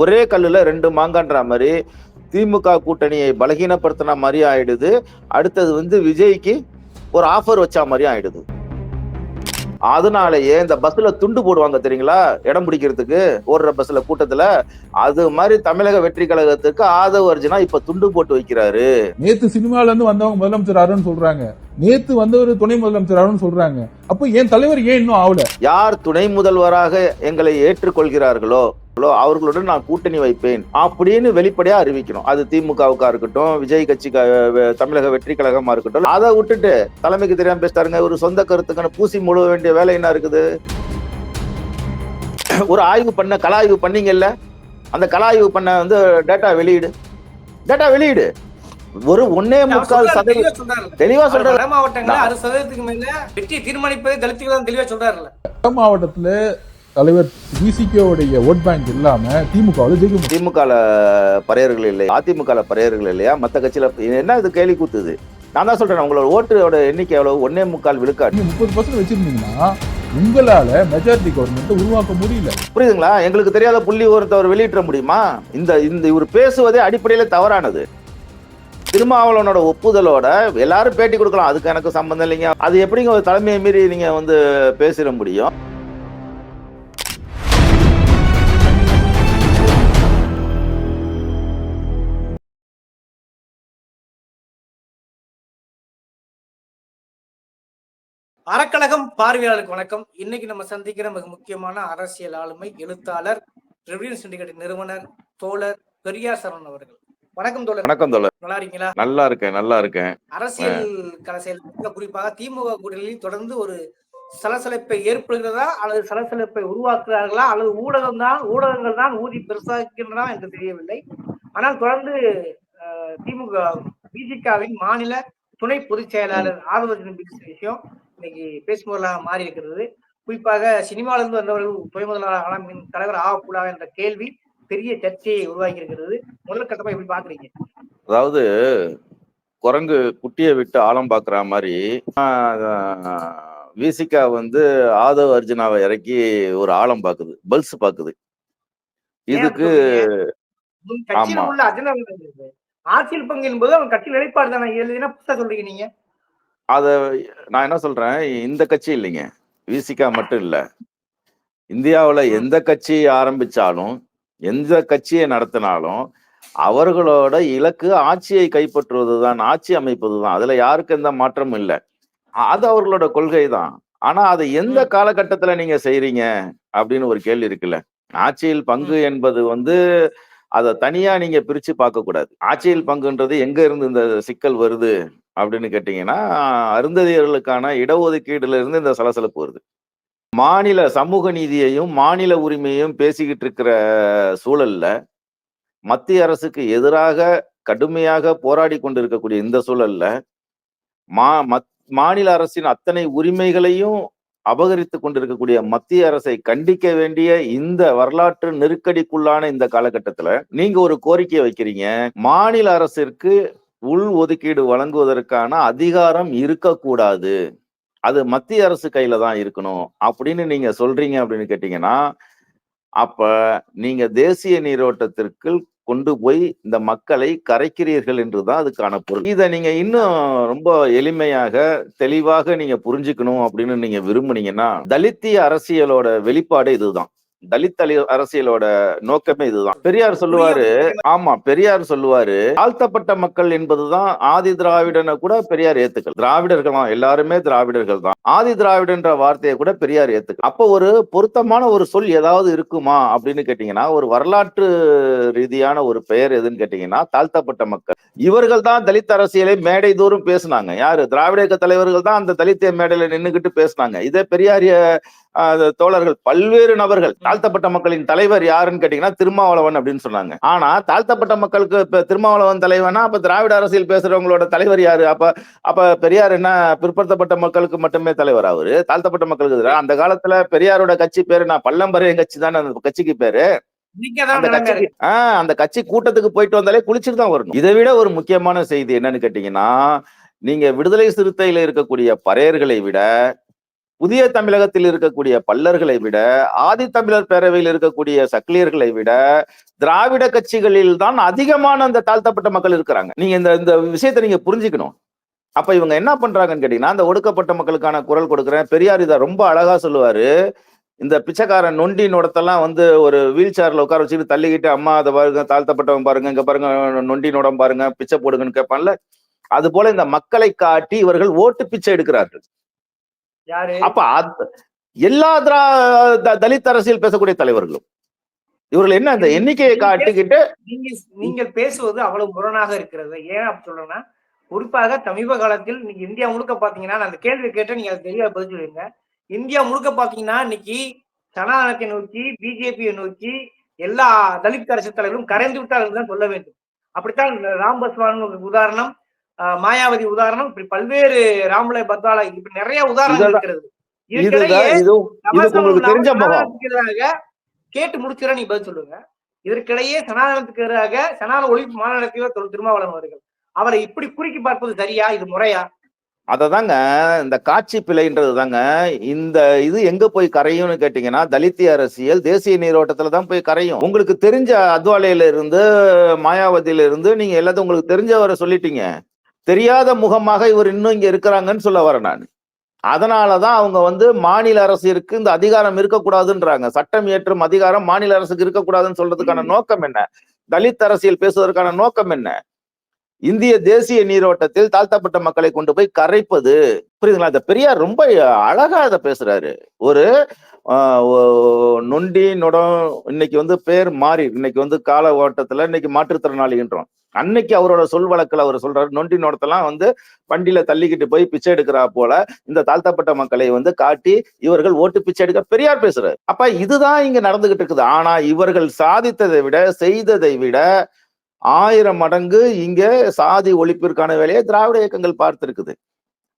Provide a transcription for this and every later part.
ஒரே கல்லுல ரெண்டு மாங்கான்ற மாதிரி திமுக கூட்டணியை பலகீனப்படுத்தின மாதிரி ஆயிடுது. அடுத்தது வந்து விஜய்க்கு ஒரு ஆஃபர் வச்ச மாதிரி ஆயிடுது. அதனாலயே இந்த பஸ்ல துண்டு போடுவாங்க தெரியுங்களா? இடம் பிடிக்கிறதுக்கு ஓடுற பஸ்ல கூட்டத்துல. அது மாதிரி தமிழக வெற்றி கழகத்துக்கு ஆதவ அர்ஜுனா இப்ப துண்டு போட்டு வைக்கிறாரு. நேத்து சினிமால இருந்து வந்தவங்க முதலமைச்சர் ஆறுன்னு சொல்றாங்க. நேத்து வந்தவர் துணை முதலமைச்சர் ஆறுன்னு சொல்றாங்க. அப்போ என் தலைவர் ஏன் இன்னும் ஆகல யார் துணை முதல்வராக எங்களை ஏற்றுக்கொள்கிறார்களோ? அவர்களுடன் நான் கூட்டணி வைப்பேன் அப்படின்னு வெளிப்படையா அறிவிக்கணும். அது திமுகவுக்கா இருக்கட்டும் விஜய் கட்சி தமிழக வெற்றி கழகமா இருக்கட்டும் அதை விட்டுட்டு தலைமைக்கு தெரியாம பேசிட்டாருங்க. ஒரு சொந்த கருத்துக்கான பூசி முழுவ வேண்டிய வேலை என்ன இருக்குது? ஒரு ஆய்வு பண்ண கலாய்வு பண்ணீங்கல்ல? அந்த கலாய்வு பண்ண வந்து டேட்டா வெளியீடு. டேட்டா வெளியீடு. ஒரு ஒன்னே முக்கால் சதவீதம் தெளிவா சொல்றாரு. வட அறுபது சதவீதத்துக்கு மேல வெற்றியை தீர்மானிப்பதே தலித்துகள் தான் தெளிவா சொல்றாருல்ல. வட மாவட்டத்துல தலைவர் விசிகேவுடைய ஓட் பேங்க் இல்லாம திமுகவில் ஜெயிக்க திமுகல பறையர்கள் இல்லை அதிமுகல பறையர்கள் இல்லையா? மத்த கட்சியில என்ன இது கேள்வி கூத்துது? நான் தான் சொல்றேன் உங்களோட ஓட்டோட எண்ணிக்கை எவ்வளவு? ஒன்னே முக்கால் விழுக்காடு. நீங்க முப்பது பர்சன்ட் வச்சிருந்தீங்கன்னா உங்களால மெஜாரிட்டி கவர்மெண்ட் உருவாக்க முடியல. புரியுதுங்களா? எங்களுக்கு தெரியாத புள்ளி ஒருத்தவர் வெளியிட்ட முடியுமா? இந்த இந்த இவர் பேசுவதே அடிப்படையில தவறானது. திருமாவளவனோட ஒப்புதலோட எல்லாரும் பேட்டி கொடுக்கலாம். அதுக்கு எனக்கு சம்பந்தம் இல்லைங்க. அது எப்படிங்க ஒரு தலைமையை மீறி நீங்க வந்து பேசிட முடியும்? அறக்கழகம் பார்வையாளருக்கு வணக்கம். இன்னைக்கு நம்ம சந்திக்கிற மிக முக்கியமான அரசியல் ஆளுமை எழுத்தாளர் ரெவியூன் சிண்டிகேட் நிறுவனர் தோழர் பெரியார் சரவணன் அவர்கள். வணக்கம் தோழர். வணக்கம் தோழர். நல்லா இருக்கீங்களா? நல்லா இருக்கேன் நல்லா இருக்கேன். அரசியல் கலசையில் குறிப்பாக திமுக கூட்டணியில் தொடர்ந்து ஒரு சலசலப்பை ஏற்படுகிறதா அல்லது சலசலப்பை உருவாக்குறார்களா அல்லது ஊடகம் தான் ஊடகங்கள் தான் ஊதி பெருசாக்கின்றன என்று தெரியவில்லை. ஆனால் தொடர்ந்து திமுக பிஜிகாவின் மாநில துணை பொதுச் செயலாளர் ஆதவர்ஜன் விஷயம் இன்னைக்கு பேசுபொருளாக மாறி இருக்கிறது. குறிப்பாக சினிமாவிலிருந்து வந்தவர்கள் துணை முதல்வராக ஆகலாம். என் தலைவர் ஆகக்கூடாது என்ற கேள்வி பெரிய சர்ச்சையை உருவாக்கி இருக்கிறது. முதல் கட்டமா எப்படி பாக்குறீங்க அதாவது குரங்கு குட்டியை விட்டு ஆழம் பாக்குற மாதிரி விசிகா வந்து ஆதவ் அர்ஜுனாவை இறக்கி ஒரு ஆழம் பாக்குது பல்ஸ் பாக்குது இதுக்கு கட்சியில் ஆமா. ஆட்சியில் பங்கு என்பது அவங்க கட்சி நிலைப்பாடு தானே. எழுதினா புதுசா சொல்றீங்க நீங்க? அத நான் என்ன சொல்றேன் இந்த கட்சி இல்லைங்க. விசிகா மட்டும் இல்ல. இந்தியாவுல எந்த கட்சி ஆரம்பிச்சாலும் எந்த கட்சியை நடத்தினாலும் அவர்களோட இலக்கு ஆட்சியை கைப்பற்றுவதுதான் ஆட்சி அமைப்பதுதான். அதுல யாருக்கு எந்த மாற்றமும் இல்லை. அது அவர்களோட கொள்கை தான். ஆனா அதை எந்த. காலகட்டத்துல நீங்க செய்றீங்க? அப்படின்னு ஒரு கேள்வி இருக்குல்ல. ஆட்சியில் பங்கு என்பது வந்து அதை தனியா நீங்க பிரிச்சு பார்க்க கூடாது ஆட்சியில் பங்குன்றது எங்க இருந்து இந்த சிக்கல் வருது? அப்படின்னு கேட்டீங்கன்னா அருந்ததியர்களுக்கான இடஒதுக்கீடுல இருந்து இந்த சலசலப்பு வருது. மாநில சமூக நீதியையும் மாநில உரிமையையும் பேசிக்கிட்டு இருக்கிற சூழல்ல மத்திய அரசுக்கு எதிராக கடுமையாக போராடி கொண்டிருக்கக்கூடிய இந்த சூழல்ல மா மத்- மாநில அரசின் அத்தனை உரிமைகளையும் அபகரித்து கொண்டிருக்கக்கூடிய மத்திய அரசை கண்டிக்க வேண்டிய இந்த வரலாற்று நெருக்கடிக்குள்ளான இந்த காலகட்டத்துல நீங்க ஒரு கோரிக்கையை வைக்கிறீங்க. மாநில அரசிற்கு உள் ஒதுக்கீடு வழங்குவதற்கான அதிகாரம் இருக்கக்கூடாது. அது மத்திய அரசு கையில தான் இருக்கணும். அப்படின்னு நீங்க சொல்றீங்க அப்படின்னு கேட்டீங்கன்னா அப்ப நீங்க தேசிய நீரோட்டத்திற்கு கொண்டு போய் இந்த மக்களை கரைக்கிறீர்கள் என்று தான் அதுக்கான பொருள். இதை நீங்க இன்னும் ரொம்ப எளிமையாக தெளிவாக நீங்க புரிஞ்சுக்கணும் அப்படின்னு நீங்க விரும்புனீங்கன்னா தலித்திய அரசியலோட வெளிப்பாடு இதுதான். தலித் அலி- அரசியலோட நோக்கமே இதுதான். பெரியார் சொல்லுவாரு ஆமா பெரியார் சொல்லுவாரு தாழ்த்தப்பட்ட மக்கள் என்பதுதான் ஆதி திராவிடனை கூட பெரியார் ஏத்துக்கல். திராவிடர்கள் தான் எல்லாருமே திராவிடர்கள் தான் ஆதி திராவிடன்ற வார்த்தையை கூட பெரியார் ஏத்துக்கல். அப்போ ஒரு பொருத்தமான ஒரு சொல் ஏதாவது இருக்குமா அப்படின்னு கேட்டீங்கன்னா ஒரு வரலாற்று ரீதியான ஒரு பெயர் எதுன்னு கேட்டீங்கன்னா தாழ்த்தப்பட்ட மக்கள். இவர்கள் தான் தலித் அரசியலை மேடை தோறும் பேசுனாங்க. யாரு? திராவிட இயக்க தலைவர்கள் தான் அந்த தலித் மேடையில நின்னுகிட்டு பேசுனாங்க. இதே பெரியாரிய தோழர்கள் பல்வேறு நபர்கள் தாழ்த்தப்பட்ட மக்களின் தலைவர் யாருன்னு கேட்டீங்கன்னா திருமாவளவன் அப்படின்னு சொன்னாங்க. ஆனா தாழ்த்தப்பட்ட மக்களுக்கு இப்ப திருமாவளவன் தலைவனா அப்ப திராவிட அரசியல் பேசுறவங்களோட தலைவர் யாரு? அப்ப அப்ப பெரியார் என்ன பிற்படுத்தப்பட்ட மக்களுக்கு மட்டுமே தலைவர் அவரு? தாழ்த்தப்பட்ட மக்களுக்கு? அந்த காலத்துல பெரியாரோட கட்சி பேரு நான் பல்லம்பரையன் கட்சி தானே அந்த கட்சிக்கு பேரு. அந்த கட்சி கூட்டத்துக்கு போயிட்டு வந்தாலே குளிச்சுட்டு தான் வரணும். இதை விட ஒரு முக்கியமான செய்தி என்னன்னு கேட்டீங்கன்னா நீங்க விடுதலை சிறுத்தையில இருக்கக்கூடிய பறையர்களை விட புதிய தமிழகத்தில் இருக்கக்கூடிய பல்லர்களை விட ஆதி தமிழர் பேரவையில் இருக்கக்கூடிய சக்கிலியர்களை விட திராவிட கட்சிகளில் தான் அதிகமான அந்த தாழ்த்தப்பட்ட மக்கள் இருக்கிறாங்க. நீங்க இந்த இந்த விஷயத்தை நீங்க புரிஞ்சுக்கணும். அப்ப இவங்க என்ன பண்றாங்கன்னு கேட்டீங்கன்னா அந்த ஒடுக்கப்பட்ட மக்களுக்கான குரல் கொடுக்குறேன். பெரியார் இதை ரொம்ப அழகா சொல்லுவாரு. இந்த பிச்சைக்காரன் நொண்டி நோடத்தெல்லாம் வந்து ஒரு வீல் சேர்ல உட்கார வச்சுட்டு தள்ளிக்கிட்டு அம்மா அதை பாருங்க தாழ்த்தப்பட்டவன் பாருங்க இங்க பாருங்க நொண்டி நோடம் பாருங்க பிச்சை போடுங்கன்னு கேட்பான்ல. அது போல இந்த மக்களை காட்டி இவர்கள் ஓட்டு பிச்சை எடுக்கிறார்கள். அப்ப எல்லா திரா தலித் அரசியல் பேசக்கூடிய தலைவர்களும். இவர்கள் என்ன இந்த எண்ணிக்கையை காட்டிக்கிட்டு நீங்க நீங்கள் பேசுவது அவ்வளவு முரணாக இருக்கிறது. ஏன் அப்படி சொல்றேன்னா குறிப்பாக சமீப காலத்தில் இன்னைக்கு இந்தியா முழுக்க பாத்தீங்கன்னா அந்த கேள்வி கேட்ட நீங்க தெளிவா பதில் சொல்லுங்க இந்தியா முழுக்க பாத்தீங்கன்னா இன்னைக்கு சனாதனத்தை நோக்கி பிஜேபியை நோக்கி எல்லா தலித் அரசு தலைவரும் கரைந்து விட்டார்கள் தான் சொல்ல வேண்டும். அப்படித்தான் ராம் பஸ்வான் ஒரு உதாரணம் மாயாவதி உதாரணம் இப்படி பல்வேறு ராம்லே பத்வாலா இப்படி நிறைய உதாரணங்கள் இதுதான். இருக்கிறது. கேட்டு முடிச்சுற நீ பதில் சொல்லுங்க. இதற்கிடையே சனாதனத்துக்கு எதிராக சனாதன ஒழிப்பு மாநிலத்தையோ திருமாவளவன் அவர்கள் அவரை இப்படி குறுக்கி பார்ப்பது சரியா? இது முறையா? அததாங்க இந்த காட்சி பிழைன்றது தாங்க. இந்த இது எங்க போய் கரையும்னு கேட்டீங்கன்னா தலித்திய அரசியல் தேசிய நீரோட்டத்துல தான் போய் கரையும். உங்களுக்கு தெரிஞ்ச அத்வாலையில இருந்து மாயாவதியில இருந்து நீங்க எல்லாத்தையும் உங்களுக்கு தெரிஞ்சவரை சொல்லிட்டீங்க. தெரியாத முகமாக இவர் இன்னும் இங்க இருக்கிறாங்கன்னு சொல்ல வரேன் நான். அதனாலதான் அவங்க வந்து மாநில அரசிற்கு இந்த அதிகாரம் இருக்கக்கூடாதுன்றாங்க. சட்டம் இயற்றும் அதிகாரம் மாநில அரசுக்கு இருக்கக்கூடாதுன்னு சொல்றதுக்கான நோக்கம் என்ன? தலித் அரசியல் பேசுவதற்கான நோக்கம் என்ன? இந்திய தேசிய நீரோட்டத்தில் தாழ்த்தப்பட்ட மக்களை கொண்டு போய் கரைப்பது. புரியுதுங்களா? அந்த பெரியார் ரொம்ப அழகா இதை பேசுறாரு. ஒரு ஆஹ், நொண்டி நொடம் இன்னைக்கு வந்து பேர் மாறி இன்னைக்கு வந்து கால ஓட்டத்துல இன்னைக்கு மாற்றுத்திறனாளின்றோம். அன்னைக்கு அவரோட சொல் வழக்குல அவர் சொல்றாரு நொண்டி நோடத்தெல்லாம் வந்து வண்டியில தள்ளிக்கிட்டு போய் பிச்சை எடுக்கிறா போல இந்த தாழ்த்தப்பட்ட மக்களை வந்து காட்டி இவர்கள் ஓட்டு பிச்சை எடுக்க பெரியார் பேசுறாரு. அப்ப இதுதான் இங்க நடந்துகிட்டு இருக்குது. ஆனா இவர்கள் சாதித்ததை விட செய்ததை விட ஆயிரம் மடங்கு இங்க சாதி ஒழிப்பிற்கான வேலையை திராவிட இயக்கங்கள் பார்த்திருக்குது.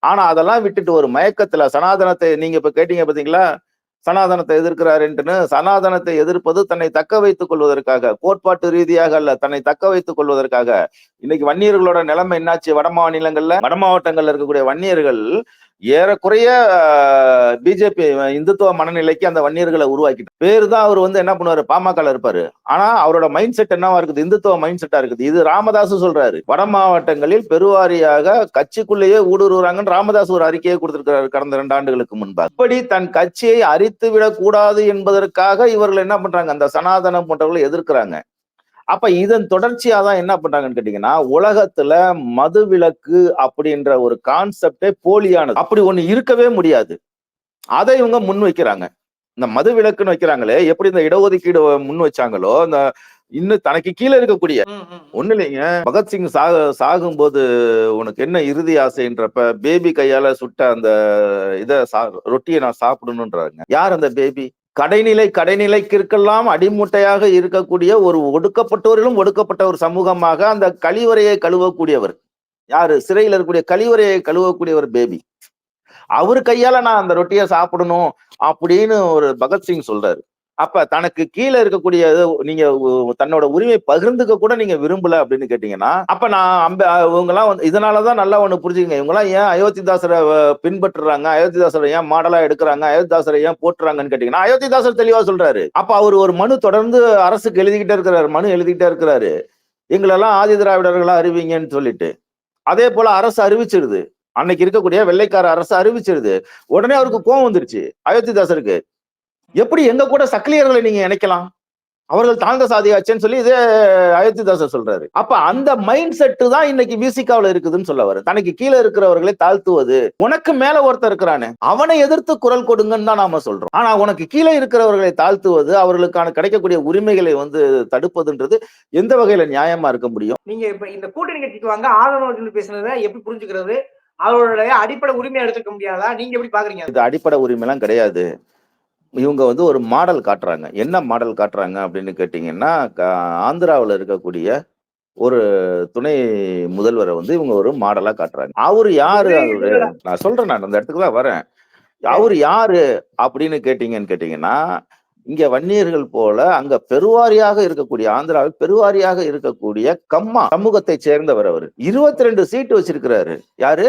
ஆனா அதெல்லாம் விட்டுட்டு ஒரு மயக்கத்துல சனாதனத்தை நீங்க இப்ப கேட்டீங்க பாத்தீங்களா? சனாதனத்தை எதிர்க்கிறாருன்ட்டுன்னு சனாதனத்தை எதிர்ப்பது தன்னை தக்க வைத்துக் கொள்வதற்காக கோட்பாட்டு ரீதியாக அல்ல தன்னை தக்க வைத்துக் கொள்வதற்காக. இன்னைக்கு வன்னியர்களோட நிலைமை என்னாச்சு? வட மாநிலங்கள்ல வட மாவட்டங்கள்ல இருக்கக்கூடிய வன்னியர்கள் ஏறக்குறைய பிஜேபி இந்துத்துவ மனநிலைக்கு அந்த வன்னியர்களை உருவாக்கிட்டு பேரு தான் அவர் வந்து என்ன பண்ணுவாரு? பாமகல இருப்பாரு. ஆனா அவரோட மைண்ட் செட் என்னவா இருக்குது? இந்துத்துவ மைண்ட் செட்டா இருக்குது. இது ராமதாஸ் சொல்றாரு. வட மாவட்டங்களில் பெருவாரியாக கட்சிக்குள்ளேயே ஊடுருவாங்கன்னு ராமதாஸ் ஒரு அறிக்கையை கொடுத்திருக்கிறாரு கடந்த ரெண்டு ஆண்டுகளுக்கு முன்பாக. இப்படி தன் கட்சியை அரித்து விடக்கூடாது என்பதற்காக இவர்கள் என்ன பண்றாங்க? அந்த சனாதனம் போன்றவர்களை எதிர்க்கிறாங்க. அப்ப இதன் தொடர்ச்சியா தான் என்ன பண்றாங்கன்னு கேட்டீங்கன்னா உலகத்துல மதுவிலக்கு அப்படின்ற ஒரு கான்செப்டே போலியானது. அப்படி ஒண்ணு இருக்கவே முடியாது. அதை இவங்க முன் வைக்கிறாங்க இந்த மது விலக்குன்னு வைக்கிறாங்களே எப்படி இந்த இடஒதுக்கீடு முன் வச்சாங்களோ இந்த இன்னும் தனக்கு கீழே இருக்கக்கூடிய. ஒண்ணு இல்லைங்க. பகத்சிங் சாக சாகும்போது உனக்கு என்ன இறுதி ஆசைன்றப்ப பேபி கையால சுட்ட அந்த இத ரொட்டியை நான் சாப்பிடணுன்றாங்க யார் அந்த பேபி கடைநிலை கடைநிலைக்கிற்கெல்லாம் அடிமுட்டையாக இருக்கக்கூடிய ஒரு ஒடுக்கப்பட்டோரிலும் ஒடுக்கப்பட்ட ஒரு சமூகமாக அந்த கழிவறையை கழுவக்கூடியவர். யாரு? சிறையில் இருக்கக்கூடிய கழிவறையை கழுவக்கூடியவர் பேபி. அவர் கையால நான் அந்த ரொட்டியை சாப்பிடணும் அப்படின்னு ஒரு பகத்சிங் சொல்றாரு. அப்ப தனக்கு கீழே இருக்கக்கூடிய நீங்க தன்னோட உரிமை பகிர்ந்துக்க கூட நீங்க விரும்பல அப்படின்னு கேட்டீங்கன்னா அப்ப நான் அம்ப இவங்க எல்லாம் வந்து இதனாலதான் நல்லா ஒண்ணு புரிஞ்சுக்கங்க. இவங்க எல்லாம் ஏன் அயோத்திதாசரை பின்பற்றுறாங்க? அயோத்திதாசரை ஏன் மாடலா எடுக்கிறாங்க? அயோத்திதாசரை ஏன் போட்டுறாங்கன்னு கேட்டீங்கன்னா அயோத்திதாசர் தெளிவா சொல்றாரு. அப்ப அவர் ஒரு மனு தொடர்ந்து அரசுக்கு எழுதிக்கிட்டே இருக்கிறாரு மனு எழுதிக்கிட்டே இருக்கிறாரு. எங்களெல்லாம் ஆதி திராவிடர்களா அறிவிங்கன்னு சொல்லிட்டு. அதே போல அரசு அறிவிச்சிருது. அன்னைக்கு இருக்கக்கூடிய வெள்ளைக்கார அரசு அறிவிச்சிருது. உடனே அவருக்கு கோவம் வந்துருச்சு அயோத்திதாசருக்கு. எப்படி எங்க கூட சக்கிலியர்களை நீங்க இணைக்கலாம்? அவர்கள் தாழ்ந்த சாதியாச்சேன்னு சொல்லி இதே அயோத்திதாசர் சொல்றாரு. அப்ப அந்த மைண்ட் செட்டு தான் இன்னைக்கு விசிகாவில் இருக்குதுன்னு சொல்ல வர தனக்கு கீழே இருக்கிறவர்களை தாழ்த்துவது. உனக்கு மேல ஒருத்தர் இருக்கிறானே அவனை எதிர்த்து குரல் கொடுங்கன்னு தான் நாம சொல்றோம். ஆனா உனக்கு கீழே இருக்கிறவர்களை தாழ்த்துவது அவர்களுக்கான கிடைக்கக்கூடிய உரிமைகளை வந்து தடுப்பதுன்றது எந்த வகையில நியாயமா இருக்க முடியும்? நீங்க இப்ப இந்த கூட்டணி கட்சிக்கு வாங்க ஆதரவு பேசுனதை எப்படி புரிஞ்சுக்கிறது? அவருடைய அடிப்படை உரிமையை எடுத்துக்க முடியாதா? நீங்க எப்படி பாக்குறீங்க? இது அடிப்படை உரிமைலாம் கிடையாது. இவங்க வந்து ஒரு மாடல் காட்டுறாங்க. என்ன மாடல் காட்டுறாங்க அப்படின்னு கேட்டிங்கன்னா ஆந்திராவில் இருக்கக்கூடிய ஒரு துணை முதல்வரை வந்து இவங்க ஒரு மாடலா காட்டுறாங்க. அவரு யாரு? நான் சொல்றேன் நான் அந்த இடத்துக்கு தான் வரேன். அவரு யாரு அப்படின்னு கேட்டீங்கன்னு கேட்டீங்கன்னா இங்க வன்னியர்கள் போல அங்க பெருவாரியாக இருக்கக்கூடிய ஆந்திராவில் பெருவாரியாக இருக்கக்கூடிய கம்மா சமூகத்தை சேர்ந்தவர் அவர். இருபத்தி ரெண்டு சீட்டு வச்சிருக்கிறாரு. யாரு?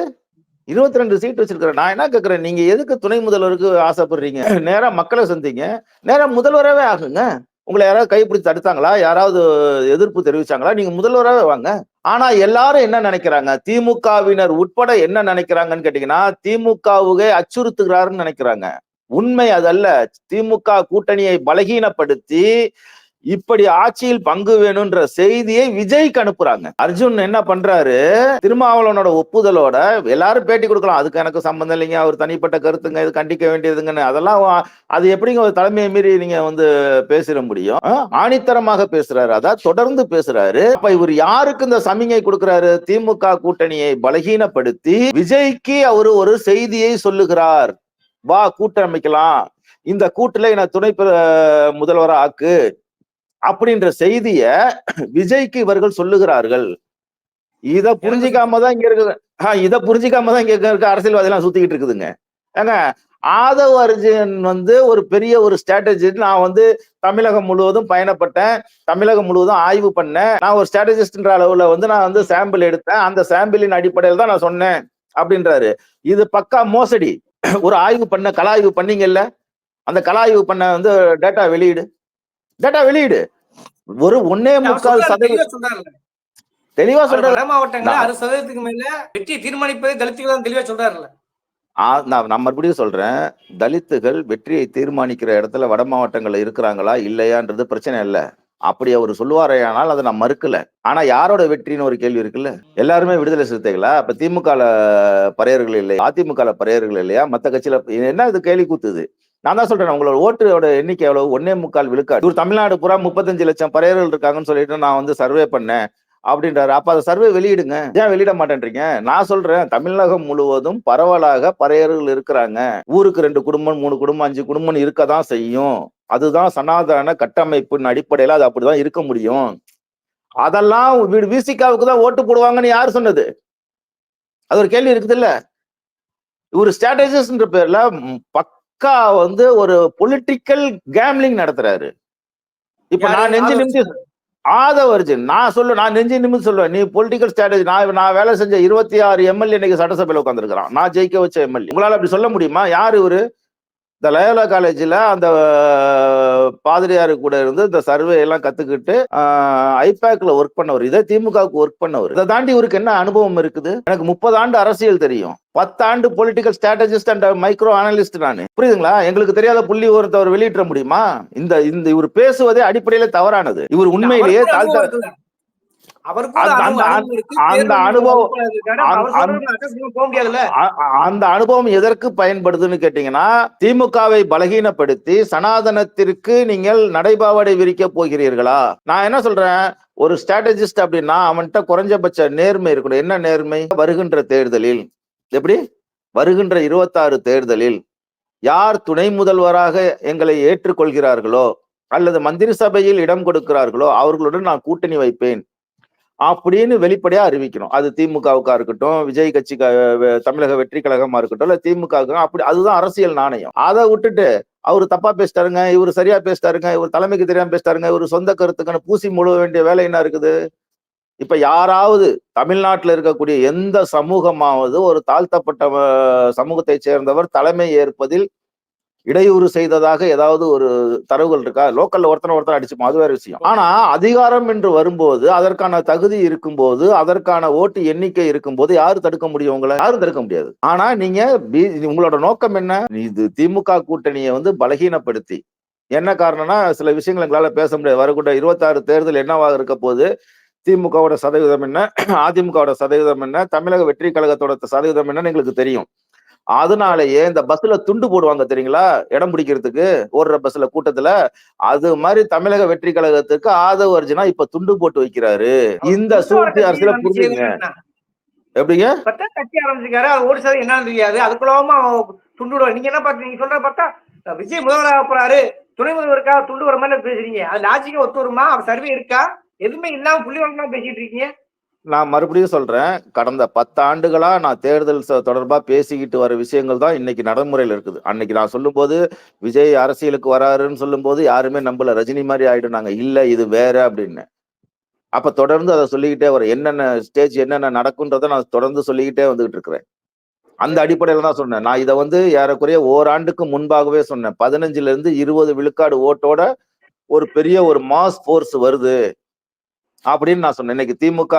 இருபத்தி ரெண்டு சீட் வச்சிருக்கிறேன். நான் என்ன கேக்குறேன்? நீங்க எதுக்கு துணை முதல்வருக்கு ஆசைப்படுறீங்க? நேரா மக்களை சந்திங்க. நேரா முதல்வராகவே ஆகுங்க. உங்களை யாராவது கைப்பிடிச்சு தடுத்தாங்களா? யாராவது எதிர்ப்பு தெரிவிச்சாங்களா? நீங்க முதல்வராகவே வாங்க. ஆனா எல்லாரும் என்ன நினைக்கிறாங்க? திமுகவினர் உட்பட என்ன நினைக்கிறாங்கன்னு கேட்டீங்கன்னா திமுகவுகே அச்சுறுத்துகிறாருன்னு நினைக்கிறாங்க. உண்மை அதல்ல. திமுக கூட்டணியை பலகீனப்படுத்தி இப்படி ஆட்சியில் பங்கு வேணும்ன்ற செய்தியை விஜய்க்கு அனுப்புறாங்க. அர்ஜுன் என்ன பண்றாரு? திருமாவளவனோட ஒப்புதலோட எல்லாரும் பேட்டி கொடுக்கலாம். அதுக்கு எனக்கு சம்பந்தம் இல்லைங்க. அவர் தனிப்பட்ட கருத்துங்க. இது கண்டிக்க வேண்டியதுங்கன்னு. அதெல்லாம் வா- அது எப்படிங்க ஒரு தலைமையை மீறி நீங்க வந்து பேசிட முடியும்? ஆணித்தரமாக பேசுறாரு. அதான் தொடர்ந்து பேசுறாரு. அப்ப இவர் யாருக்கு இந்த சமிகை கொடுக்கிறாரு? திமுக கூட்டணியை பலகீனப்படுத்தி விஜய்க்கு அவரு ஒரு செய்தியை சொல்லுகிறார். வா கூட்டமைக்கலாம். இந்த கூட்டுல என்ன துணை முதல்வராக்கு முதல்வரா ஆக்கு. அப்படின்ற செய்திய விஜய்க்கு இவர்கள் சொல்லுகிறார்கள். இத புரிஞ்சிக்காம தான் இங்க இருக்கு ஆஹ் இத புரிஞ்சிக்காம தான் இங்க இருக்க அரசியல்வாதி எல்லாம் சுத்திக்கிட்டு இருக்குதுங்க. ஏங்க ஆதவ் அர்ஜுன் வந்து ஒரு பெரிய ஒரு ஸ்ட்ராட்டஜி நான் வந்து தமிழகம் முழுவதும் பயணப்பட்டேன். தமிழகம் முழுவதும் ஆய்வு பண்ணேன். நான் ஒரு ஸ்ட்ராட்டஜிஸ்ட்ன்ற அளவுல வந்து நான் வந்து சாம்பிள் எடுத்தேன். அந்த சாம்பிளின் அடிப்படையில் தான் நான் சொன்னேன் அப்படின்றாரு. இது பக்கா மோசடி. ஒரு ஆய்வு பண்ண கலாய்வு பண்ணீங்கல்ல? அந்த கலாய்வு பண்ண வந்து டேட்டா வெளியீடு. டேட்டா வெளியீடு. ஒரு ஒன்னே முக்கால் சதவீதம் தெளிவா சொல்றாரு. வட மாவட்டங்கள்ல நான்- அறுபது சதவீதத்துக்கு மேல வெற்றியை தீர்மானிப்பதே தலித்துகள் தான் தெளிவா சொல்றாருல்ல. நான் மறுபடியும் சொல்றேன். தலித்துகள் வெற்றியை தீர்மானிக்கிற இடத்துல வட மாவட்டங்கள்ல இருக்கிறாங்களா இல்லையான்றது பிரச்சனை இல்ல. அப்படி அவர் சொல்லுவாரேயானால் அதை நான் மறுக்கல. ஆனா யாரோட வெற்றின்னு ஒரு கேள்வி இருக்குல்ல? எல்லாருமே விடுதலை சிறுத்தைகளா? அப்ப திமுக பறையர்கள் இல்லையா? அதிமுக பறையர்கள் இல்லையா? மத்த கட்சியில என்ன இது கேள்வி கூத்துது நான் தான் சொல்றேன் உங்களோட ஓட்டோட எண்ணிக்கை எவ்வளவு? ஒன்னே முக்கால் விழுக்காடு. இவர் தமிழ்நாடு பூரா முப்பத்தஞ்சு லட்சம் பறையர்கள் இருக்காங்கன்னு சொல்லிட்டு நான் வந்து சர்வே பண்ணேன் அப்படின்றாரு. அப்ப அந்த சர்வே வெளியிடுங்க. ஏன் வெளியிட மாட்டேன்றீங்க? நான் சொல்றேன் தமிழகம் முழுவதும் பரவலாக பறையர்கள் இருக்கிறாங்க. ஊருக்கு ரெண்டு குடும்பம் மூணு குடும்பம் அஞ்சு குடும்பம் இருக்கதான் செய்யும். அதுதான் சனாதன கட்டமைப்பின் அடிப்படையில அது அப்படிதான் இருக்க முடியும். அதெல்லாம் வீடு விசிகாவுக்கு தான் ஓட்டு போடுவாங்கன்னு யார் சொன்னது? அது ஒரு கேள்வி இருக்குது இல்ல ஒரு ஸ்ட்ராட்டஜிஸ்ட்ன்ற பேர்ல பக் பக்கா வந்து ஒரு பொலிட்டிக்கல் கேம்லிங் நடத்துறாரு. இப்ப? நான் நெஞ்சு நிமிஷம் ஆதவ அர்ஜுன். நான் சொல்ல நான் நெஞ்சு நிமிஷம் சொல்லுவேன். நீ பொலிட்டிக்கல் ஸ்ட்ராட்டஜி நான் நான் வேலை செஞ்ச இருபத்தி ஆறு எம்எல்ஏ இன்னைக்கு சட்டசபையில உட்காந்துருக்கான் நான் ஜெயிக்க வச்ச எம்எல்ஏ உங்களால அப்படி சொல்ல முடியுமா? யார் இவரு? இந்த லயோலா காலேஜில் அந்த பாதிரியாரு கூட இருந்து இந்த சர்வே எல்லாம் கத்துக்கிட்டு ஐபேக்ல ஒர்க் பண்ணவர். இதே திமுகவுக்கு ஒர்க் பண்ணவர். இதை தாண்டி இவருக்கு என்ன அனுபவம் இருக்குது? எனக்கு முப்பது ஆண்டு அரசியல் தெரியும். பத்தாண்டு political strategist and micro analyst நான். புரியுதுங்களா? எங்களுக்கு தெரியாத புள்ளி ஒருத்தர் அவர் வெளியிட்ட முடியுமா? இந்த இந்த இவர் பேசுவதே அடிப்படையில தவறானது. இவர் உண்மையிலேயே தாழ்த்த அந்த- அனுபவம் எதற்கு பயன்படுதுன்னு கேட்டீங்கன்னா திமுகவை பலகீனப்படுத்தி சனாதனத்திற்கு நீங்கள் நடைபாவடை விரிக்க போகிறீர்களா? நான் என்ன சொல்றேன்? ஒரு ஸ்ட்ராட்டஜிஸ்ட் அப்படின்னா அவன்கிட்ட குறைஞ்சபட்ச நேர்மை இருக்கணும். என்ன நேர்மை? வருகின்ற தேர்தலில். எப்படி? வருகின்ற இருபத்தாறு தேர்தலில். யார் துணை முதல்வராக எங்களை ஏற்றுக்கொள்கிறார்களோ அல்லது மந்திரி சபையில் இடம் கொடுக்கிறார்களோ அவர்களுடன் நான் கூட்டணி வைப்பேன். அப்படின்னு வெளிப்படையா அறிவிக்கணும். அது திமுகவுக்கா இருக்கட்டும் விஜய் கட்சி தமிழக வெற்றி கழகமா இருக்கட்டும் இல்ல திமுகவுக்கு அப்படி அதுதான் அரசியல் நாணயம். அதை விட்டுட்டு அவர் தப்பா பேசிட்டாருங்க இவர் சரியா பேசிட்டாருங்க இவர் தலைமைக்கு தெரியாம பேசிட்டாருங்க இவர் சொந்த கருத்துக்குன்னு பூசி முழுவ வேண்டிய வேலை என்ன இருக்குது? இப்ப யாராவது தமிழ்நாட்டுல இருக்கக்கூடிய எந்த சமூகமாவது ஒரு தாழ்த்தப்பட்ட சமூகத்தை சேர்ந்தவர் தலைமை ஏற்பதில் இடையூறு செய்ததாக ஏதாவது ஒரு தரவுகள் இருக்கா? லோக்கல்ல ஒருத்தனை ஒருத்தனை அடிச்சுப்போம். அது வேற விஷயம். ஆனா அதிகாரம் என்று வரும்போது அதற்கான தகுதி இருக்கும்போது அதற்கான ஓட்டு எண்ணிக்கை இருக்கும்போது யாரும் தடுக்க முடியும் உங்களை? யாரும் தடுக்க முடியாது. ஆனா நீங்க உங்களோட நோக்கம் என்ன? இது திமுக கூட்டணியை வந்து பலகீனப்படுத்தி. என்ன காரணம்னா சில விஷயங்கள் எங்களால பேச முடியாது. வரக்கூடிய இருபத்தாறு தேர்தல் என்னவாக இருக்க போகுது? திமுகவோட சதவீதம் என்ன? அதிமுகவோட சதவீதம் என்ன? தமிழக வெற்றி கழகத்தோட சதவீதம் என்னன்னு எங்களுக்கு தெரியும். அதனாலேயே இந்த பஸ்ல துண்டு போடுவாங்க தெரியுங்களா? இடம் பிடிக்கிறதுக்கு ஓடுற பஸ்ல கூட்டத்துல. அது மாதிரி தமிழக வெற்றி கழகத்துக்கு ஆதவ அர்ஜுனா இப்ப துண்டு போட்டு வைக்கிறாரு. இந்த சூழ்ச்சி அரசியல புரிஞ்சுங்க. எப்படிங்க? கட்சி ஆரம்பிச்சிருக்காரு அது ஓடி சார் என்னன்னு தெரியாது. அதுக்குள்ளாம துண்டு. நீங்க என்ன பாத்து நீங்க சொல்ற பார்த்தா விஜய் முதல்வராக போறாரு. துணை முதல்வருக்கா துண்டு வர மாதிரி பேசுறீங்க. அது லாஜிக்கா ஒத்து வருமா? அவர் சர்வே இருக்கா? எதுவுமே இல்லாம புள்ளி பேசிட்டு இருக்கீங்க. நான் மறுபடியும் சொல்றேன் கடந்த பத்து ஆண்டுகளா நான் தேர்தல் தொடர்பா பேசிக்கிட்டு வர விஷயங்கள் தான் இன்னைக்கு நடைமுறையில் இருக்குது. அன்னைக்கு நான் சொல்லும்போது விஜய் அரசியலுக்கு வராருன்னு சொல்லும்போது யாருமே நம்பல. ரஜினி மாதிரி ஆயிடும். நாங்க இல்ல இது வேற அப்படின்னு. அப்ப தொடர்ந்து அதை சொல்லிக்கிட்டே வர என்னென்ன ஸ்டேஜ் என்னென்ன நடக்குன்றதை நான் தொடர்ந்து சொல்லிக்கிட்டே வந்துகிட்டு இருக்கிறேன். அந்த அடிப்படையில தான் சொன்னேன். நான் இதை வந்து ஏறக்குறைய ஓராண்டுக்கு முன்பாகவே சொன்னேன். பதினஞ்சுல இருந்து இருபது விழுக்காடு ஓட்டோட ஒரு பெரிய ஒரு மாஸ் போர்ஸ் வருது. அப்படின்னு நான் சொன்னேன். இன்னைக்கு திமுக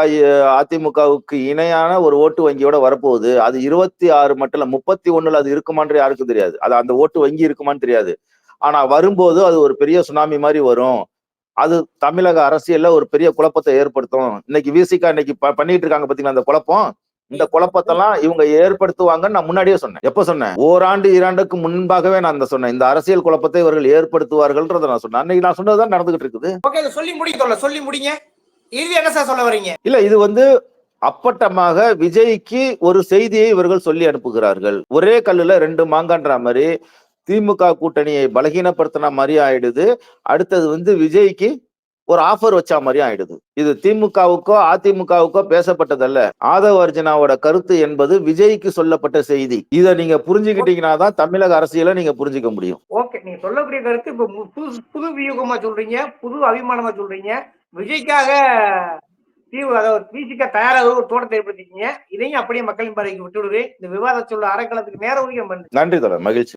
அதிமுகவுக்கு இணையான ஒரு ஓட்டு வங்கியோட வரப்போகுது. அது இருபத்தி ஆறு மட்டும் இல்ல முப்பத்தி ஒண்ணுல அது இருக்குமான்னு யாருக்கும் தெரியாது. அது அந்த ஓட்டு வங்கி இருக்குமான்னு தெரியாது. ஆனா வரும்போது அது ஒரு பெரிய சுனாமி மாதிரி வரும். அது தமிழக அரசியல்ல ஒரு பெரிய குழப்பத்தை ஏற்படுத்தும். இன்னைக்கு விசிகா இன்னைக்கு ப- பண்ணிட்டு இருக்காங்க பாத்தீங்களா அந்த குழப்பம்? இந்த குழப்பத்தெல்லாம் இவங்க ஏற்படுத்துவாங்கன்னு நான் முன்னாடியே சொன்னேன். எப்ப சொன்னேன்? ஓராண்டு இராண்டுக்கு முன்பாகவே நான் அந்த சொன்னேன். இந்த அரசியல் குழப்பத்தை இவர்கள் ஏற்படுத்துவார்கள்ன்றத நான் சொன்னேன். அன்னைக்கு நான் சொன்னதுதான் நடந்துகிட்டு இருக்குது. சொல்லி முடிக்க சொல்லி முடிங்க. இறுதி என்ன சார் சொல்ல வரீங்க இல்ல இது வந்து அப்பட்டமாக விஜய்க்கு ஒரு செய்தியை இவர்கள் சொல்லி அனுப்புகிறார்கள். ஒரே கல்லுல ரெண்டு மாங்கான்ற மாதிரி திமுக கூட்டணியை பலகீனப்படுத்தின மாதிரி ஆயிடுது. அடுத்தது வந்து விஜய்க்கு ஒரு ஆஃபர் வச்ச மாதிரி ஆயிடுது. இது திமுகவுக்கோ அதிமுகவுக்கோ பேசப்பட்டதல்ல. ஆதவ அர்ஜுனாவோட கருத்து என்பது விஜய்க்கு சொல்லப்பட்ட செய்தி. இதை நீங்க புரிஞ்சுக்கிட்டீங்கன்னா தான் தமிழக அரசியலை நீங்க புரிஞ்சுக்க முடியும். ஓகே நீங்க சொல்லக்கூடிய கருத்து இப்ப புது புது வியூகமா சொல்றீங்க புது அபிமானமா சொல்றீங்க. விஜய்க்காக தீவு அதாவது பிசிக்க தயாராக ஒரு தோட்டத்தை ஏற்படுத்திக்கிங்க இதையும் அப்படியே மக்களின் பார்வைக்கு விட்டு விடுறேன் இந்த விவாத சொல்ல அறக்களத்துக்கு நேர உரியம் நன்றி தொடர் மகிழ்ச்சி.